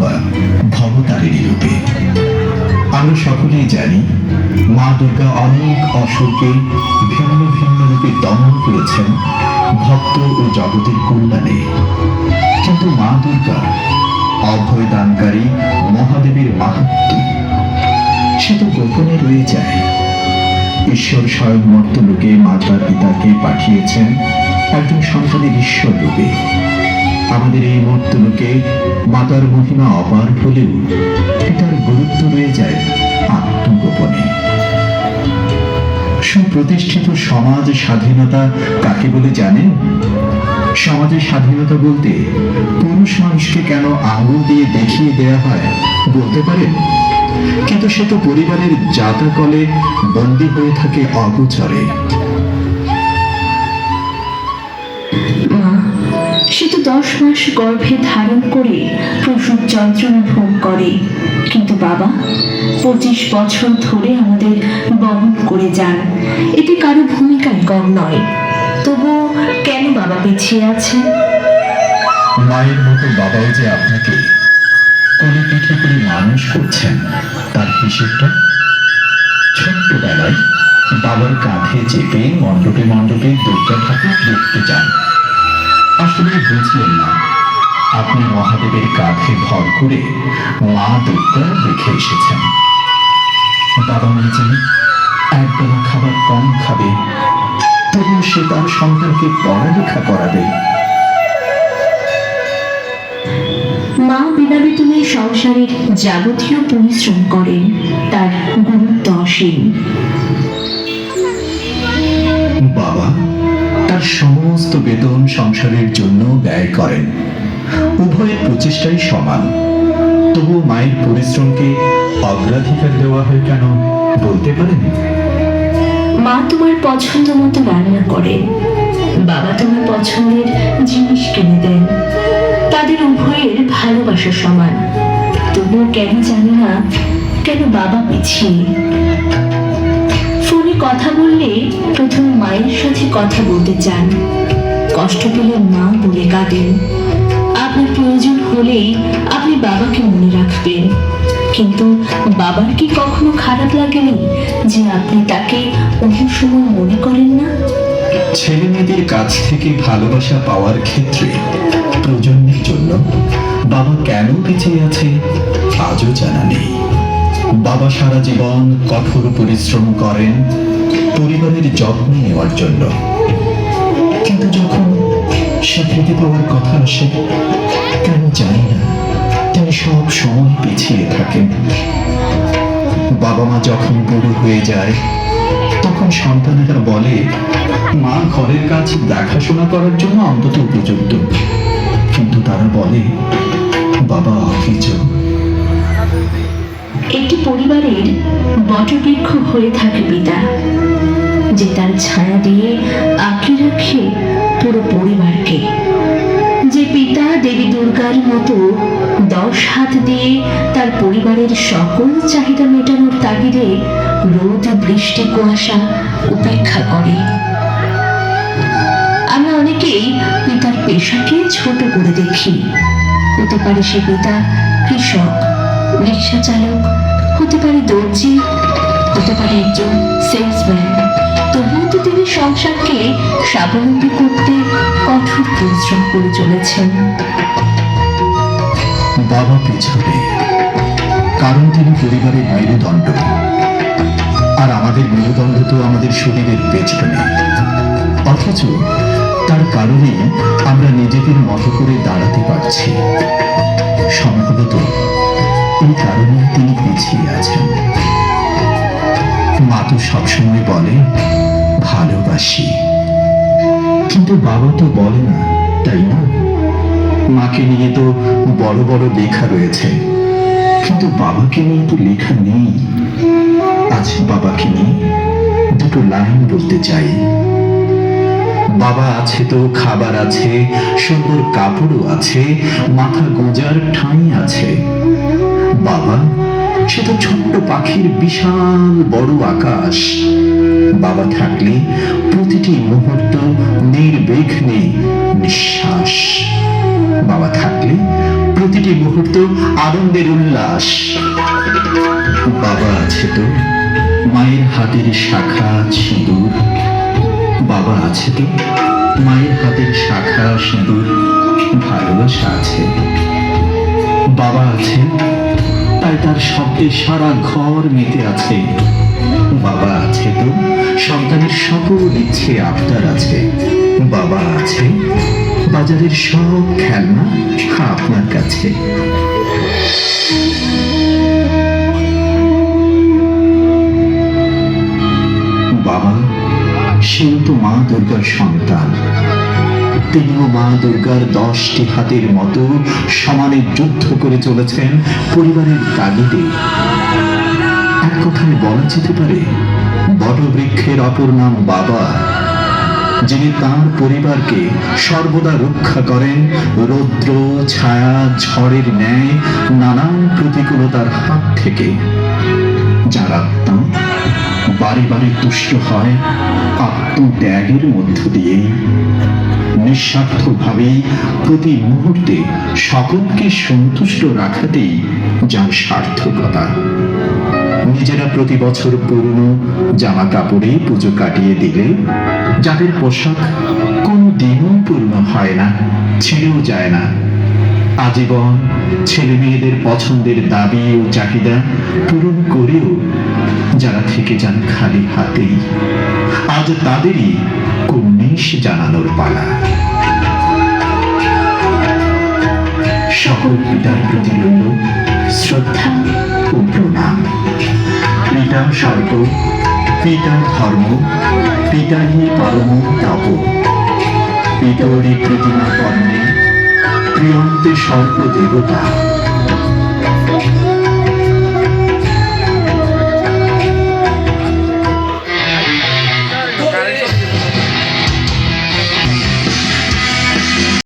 বা ভবতারিণী রূপে আমরা সকলেই জানি, মা দুর্গা অনেক অসুরকে ভিন্ন ভিন্ন রূপে দমন করেছেন ভক্ত ও জগতের কল্যাণে। কিন্তু মা দুর্গা অভয় দানকারী মহাদেবীর মাহাত্ম, সে তো গোপনে রয়ে যায়। ঈশ্বর স্বয়ং মর্তলোকে মাতার পিতাকে পাঠিয়েছেন একজন সন্তানের ঈশ্বর রূপে। আমাদের এই মর্তলোকে মাতার মহিমা অপার হলেও পিতার গুরুত্ব রয়ে যায় আত্মগোপনে। সুপ্রতিষ্ঠিত সমাজ স্বাধীনতা কাকে বলে জানেন? সমাজের স্বাধীনতা বলতে পুরুষ মানুষকে কেন আঙুল দিয়ে দেখিয়ে দেয়া হয় বলতে পারেন? কিন্তু সে তো পরিবারের জাতাকলে বন্দী হয়ে থাকে অগোচরে। দশ মাস গর্ভে ধারণ করে প্রসব যন্ত্রণা ভোগ করে। কিন্তু বাবা, পঁচিশ বছর ধরে আমাদের বহন করে যান। এতে কারও ভূমিকায় কম নয়। তবুও কেন বাবা পিছিয়ে আছে মায়ের মতো বাবাও যে আপনাকে কোলে পিঠে করে মানুষ করছেন, তার হিসেবটা ছোট্টবেলায় বাবার কাঁধে চেপে মণ্ডপে মণ্ডপে দুর্গা ঠাকুর দেখতে যান। আসলে বুঝলেন না। আপনি মহাদেবের কাঁধে ভর করে মা দুর্গা দেখে এসেছেন। বাবা জানে একবেলা খাবার কম খাবে তবুও সে তার সন্তানকে পড়ালেখা করাবে। মা বিনা বেতনে সংসারের যাবতীয় পরিশ্রম করেন তার গুরুত্ব অসীম বাবা সমস্ত বেতন সংসারের জন্য ব্যয় করেন। উভয়ের প্রচেষ্টাই সমান। তবুও মায়ের পরিশ্রমকে অগ্রাধিকার দেওয়া হয় কেন, বলতে পারেন? মা তোমার পছন্দ মতো রান্না করেন। বাবা তোমার পছন্দের জিনিস কিনে দেন। তাদের উভয়ের ভালোবাসা সমান। তবুও কেন জানি না কেন বাবা পিছিয়ে। ফোনে কথা বললে প্রথম কথা বলতে চান। কষ্ট পেলে মা বলে কাঁদেন। আপনার প্রয়োজন হলেই আপনি বাবাকে মনে রাখবেন। কিন্তু বাবার কি কখনো খারাপ লাগেনি যে আপনি তাকে অন্য সময় মনে করেন না? ছেলে মেয়েদের কাছ থেকে ভালোবাসা পাওয়ার ক্ষেত্রে প্রজন্মের জন্য বাবা কেন পিছিয়ে আছে আজও জানা নেই। বাবা সারা জীবন কঠোর পরিশ্রম করেন পরিবারের যত্ন নেওয়ার জন্য। কিন্তু যখন সে স্বীকৃতি পাওয়ার কথা আসে, কেন জানি না তিনি সব সময় পিছিয়ে থাকেন বাবা মা যখন বুড়ো হয়ে যায়, তখন সন্তানেরা বলে, মা ঘরের কাজ দেখাশোনা করার জন্য অন্তত উপযুক্ত। কিন্তু তারা বলে, বাবা একটি পরিবারের বটবৃক্ষ হয়ে থাকে পিতা, যে তার ছায়া দিয়ে আঁকড়ে রাখে পুরো পরিবারকে। যে পিতা দেবী দুর্গার মতো দশ হাত দিয়ে তার পরিবারের সকল চাহিদা মেটানোর তাগিদে রোদ, বৃষ্টি, কুয়াশা উপেক্ষা করে। আমরা অনেকেই পিতার পেশাকে ছোট করে দেখি। হতে পারে সে পিতা কৃষক, রিক্সা চালক হতে পারে দর্জি, হতে পারে একজন সেলসম্যান তবুও তো তিনি সংসারকে স্বাবলম্বী করতে কঠোর পরিশ্রম করে চলেছেন। বাবা পেছনে, কারণ তিনি পরিবারের মেরুদণ্ড। আর আমাদের মেরুদণ্ড তো আমাদের শরীরের পেছনে। অথচ তার কারণে আমরা নিজেদের মতো করে দাঁড়াতে পারছি। সম্ভবত এই কারণে পিছিয়ে আছেন মা তো সবসময় বলে, ভালোবাসি। কিন্তু বাবা তো বলে না, তাই না? মাকে নিয়ে তো বড় বড় লেখা রয়েছে। কিন্তু বাবাকে নিয়ে তো লেখা নেই। আজ বাবাকে নিয়ে দুটো লাইন বলতে চাই। বাবা আছে তো, খাবার আছে, সুন্দর কাপড়ও আছে, মাথা গোজার ঠাঁই আছে। বাবা সে তো ছোট্ট পাখির বিশাল বড় আকাশ। বাবা থাকলে প্রতিটি মুহূর্ত নির্বিঘ্নে নিঃশ্বাস। বাবা থাকলে প্রতিটি মুহূর্ত আনন্দের উল্লাস। বাবা আছে তো মায়ের হাতের শাখা সিঁদুর। বাবা আছে তো মায়ের হাতের শাখা সিঁদুর। ভালোবাসা আছে। বাবা আছে তাই তার শব্দে সারা ঘর মেতে আছে। বাবা আছে তো? সন্তানের সকল ইচ্ছে আপনার আছে। বাবা আছে? বাজারের সব খেলনা আপনার কাছে। বাবা সেও তো মা দুর্গার সন্তান। তিনিও মা দুর্গার দশটি হাতের মতো সমানে যুদ্ধ করে চলেছেন পরিবারের তাগিদে এক কথায় বলা যেতে পারে, বটবৃক্ষের অপর নাম বাবা, যিনি পরিবারকে সর্বদা রক্ষা করেন, রৌদ্র, ছায়া, ঝড়ের ন্যায়, নানান প্রতিকূলতার হাত থেকে। যার আত্মা বারে বারে তুষ্ট হয় আত্মত্যাগের মধ্য দিয়েই নিঃস্বার্থভাবেই প্রতি মুহূর্তে সকলকে সন্তুষ্ট রাখাতেই যার সার্থকতা। নিজেরা প্রতি বছর পুরনো জামা কাপড়ে পুজো কাটিয়ে দিলে যাদের পোশাক কোনো দিনও পূর্ণ হয় না, ছেড়েও যায় না। আজীবন ছেলে মেয়েদের পছন্দের দাবি ও চাহিদা পূরণ করেও যারা থেকে যান খালি হাতেই, আজ তাদেরই কুর্নিশ জানানোর পালা। সকল পিতার প্রতি রইল শ্রদ্ধা ও প্রণাম। পিতা স্বর্গ পিতা ধর্ম পিতাহি পরম তাপ পিতরি প্রতিমা কর্মে প্রিয়ন্তে দেবতা